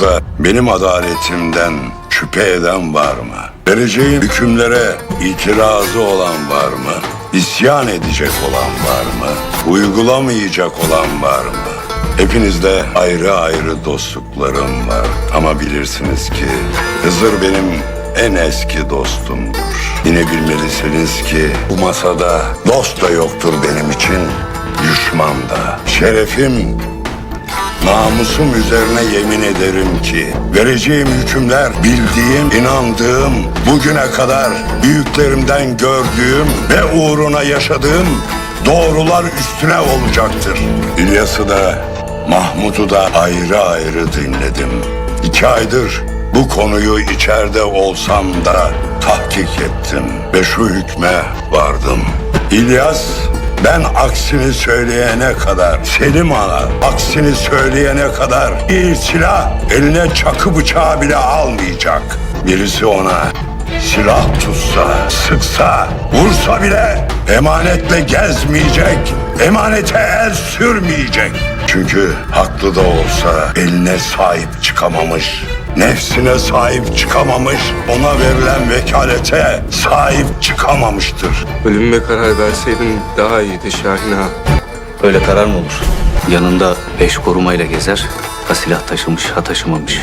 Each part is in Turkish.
Burada benim adaletimden şüphe eden var mı? Vereceğim hükümlere itirazı olan var mı? İsyan edecek olan var mı? Uygulamayacak olan var mı? Hepinizde ayrı ayrı dostluklarım var. Ama bilirsiniz ki Hızır benim en eski dostumdur. Yine bilmelisiniz ki bu masada dost da yoktur benim için, düşman da. Şerefim Namusum üzerine yemin ederim ki vereceğim hükümler bildiğim, inandığım, bugüne kadar büyüklerimden gördüğüm ve uğruna yaşadığım doğrular üstüne olacaktır. İlyas'ı da Mahmut'u da ayrı ayrı dinledim. İki aydır bu konuyu içeride olsam da tahkik ettim ve şu hükme vardım. İlyas ben aksini söyleyene kadar, Selim Ana aksini söyleyene kadar bir silah eline çakı bıçağı bile almayacak. Birisi ona silah tutsa, sıksa, vursa bile emanetle gezmeyecek, emanete el sürmeyecek. Çünkü haklı da olsa eline sahip çıkamamış, nefsine sahip çıkamamış, ona verilen vekalete sahip çıkamamıştır. Ölümme karar verseydin daha iyiydi Şahin ağa. Öyle karar mı olur? Yanında beş korumayla gezer, ha silah taşımış ha taşımamış.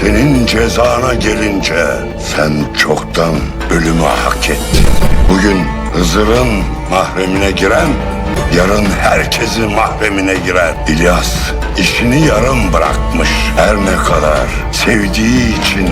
Senin cezana gelince sen çoktan ölümü hak ettin. Bugün Hızır'ın mahremine giren, yarın herkesin mahremine girer. İlyas işini yarım bırakmış. Her ne kadar sevdiği için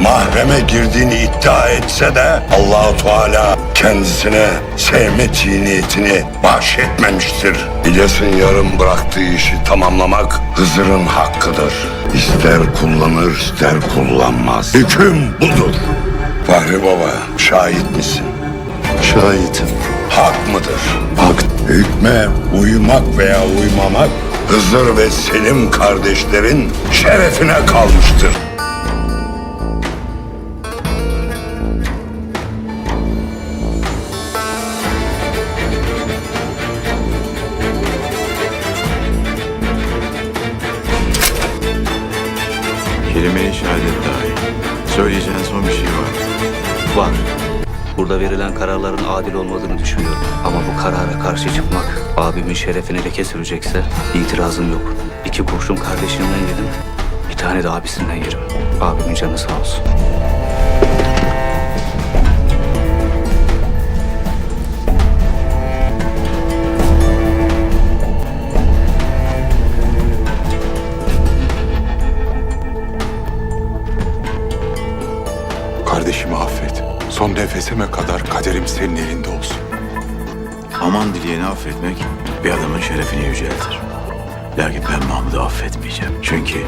mahreme girdiğini iddia etse de Allahu Teala kendisine sevme niyetini bahşetmemiştir. İlyas'ın yarım bıraktığı işi tamamlamak Hızır'ın hakkıdır. İster kullanır ister kullanmaz. Hüküm budur. Fahri Baba şahit misin? Şahitim. Hak mıdır? Hak. Hükme uymak veya uymamak Hızır ve Selim kardeşlerin şerefine kalmıştır. Kelime-i şehadet dahi. Söyleyeceğin son bir şey var. Var. Burada verilen kararların adil olmadığını düşünüyorum. Ama bu karara karşı çıkmak abimin şerefine leke sürecekse itirazım yok. İki kurşun kardeşimden yedim. Bir tane de abisinden yerim. Abimin canı sağ olsun. Son nefesime kadar kaderim senin elinde olsun. Aman dileyeni affetmek bir adamın şerefini yüceltir. Lakin ben Mahmud'u affetmeyeceğim. Çünkü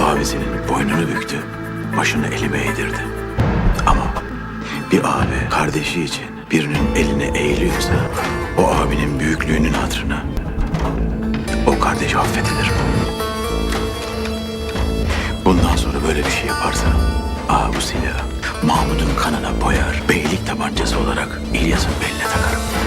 abisinin boynunu büktü, başını elime eğdirdi. Ama bir abi kardeşi için birinin eline eğiliyorsa o abinin büyüklüğünün hatırına o kardeş affedilir. Bundan sonra böyle bir şey yaparsa aa bu Mahmud'un kanına boyar, beylik tabancası olarak İlyas'ın beline takarım.